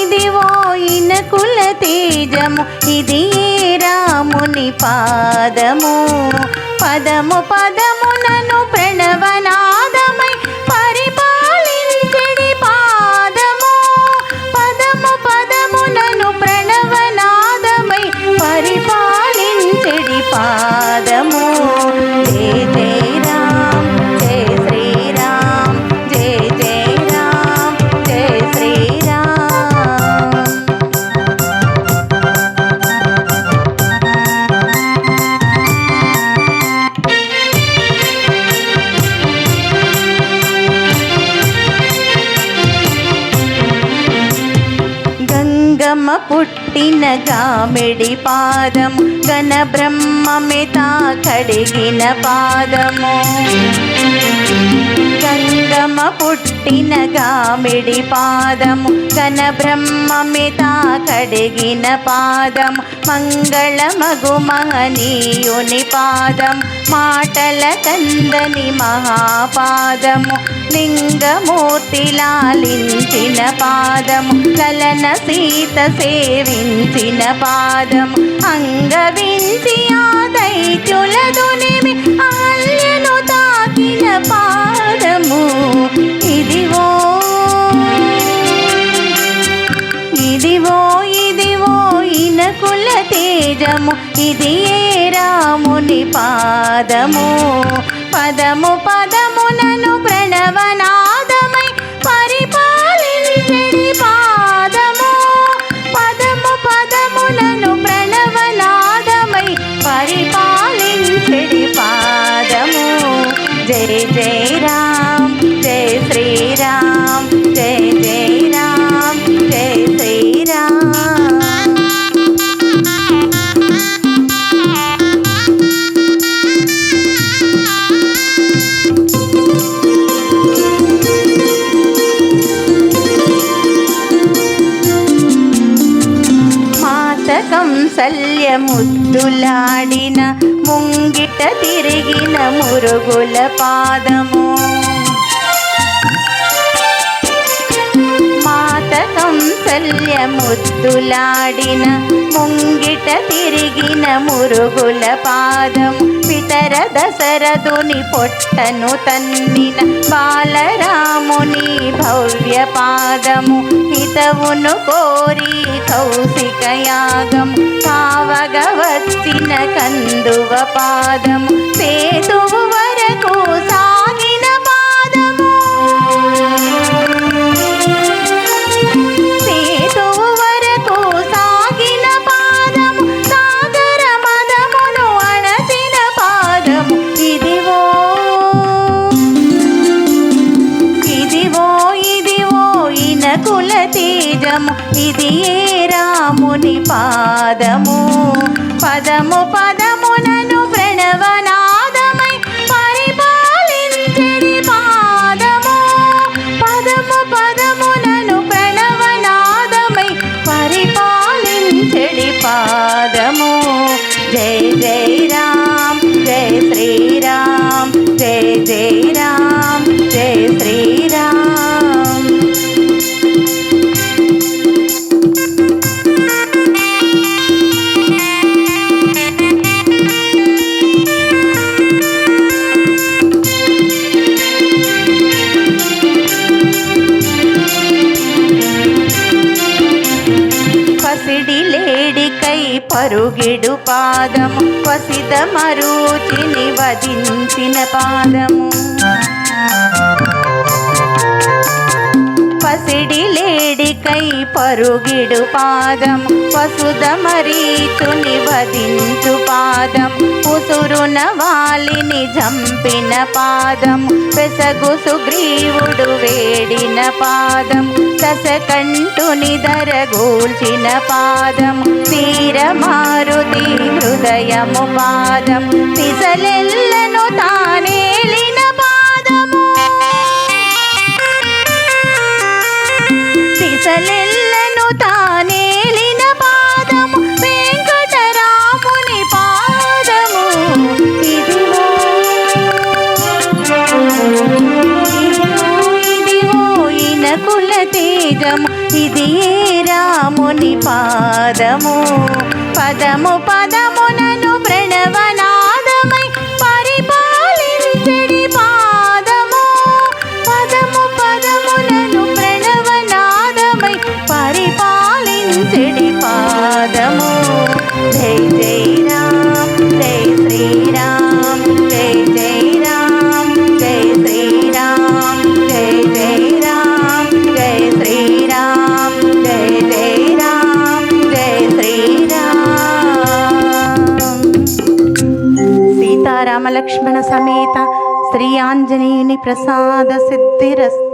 ఇదివో ఇన కుల తేజము ఇది రాముని పాదము. పదము పదమునను ప్రణవనా బ్రహ్మ పుట్టిన గామిడి పాదము గణ బ్రహ్మమితా కడిగిన పాదము. కన్న గంగమ్మ పుట్టిన గామిడి పాదము గణ బ్రహ్మమితా కడిగిన పాదము. మంగళమగు మహనీయుని పాదం మాటల కందని మహాపాదము. లింగమూర్తి లాలించిన పాదము కలన సీత సేవించిన పాదము. అంగవించి ఆదరి నిజము ఇది ఏ రాముని పాదము? పదము పదమునను మాతకం ముంగిట తిరిగిన మురుగుల పాదము. మాతకం సల్యముద్దులాడిన ముంగిట తిరిగిన మురుగుల పాదం పితర దశరథుని పొట్టను తన్నిన బాలరా బాలరాముని భవ్య పాదము హితవును కోరి కౌశిక యాగం కావగ వచ్చిన కందువ పాదము. పేదు ఏ రాముని పాదము? పదము పదమునను ప్రణవనా? పరుగిడు పాదము వసిత మరుచిని వధించిన పాదము. పరుగిడు పాదం వసుద మరీతుని వధించు పాదం ఉసురున వాలిని జంపిన పాదం పెసగు సుగ్రీవుడు వేడిన పాదం దశకంఠుని ధరగూల్చిన పాదం తీరమారుతి హృదయము పాదం తిసలెల్లను ఇది రాముని పాదము. పదము పదమునను సీతారామ లక్ష్మణ సమేత శ్రీ ఆంజనేయుని ప్రసాద సిద్ధిరస్తు.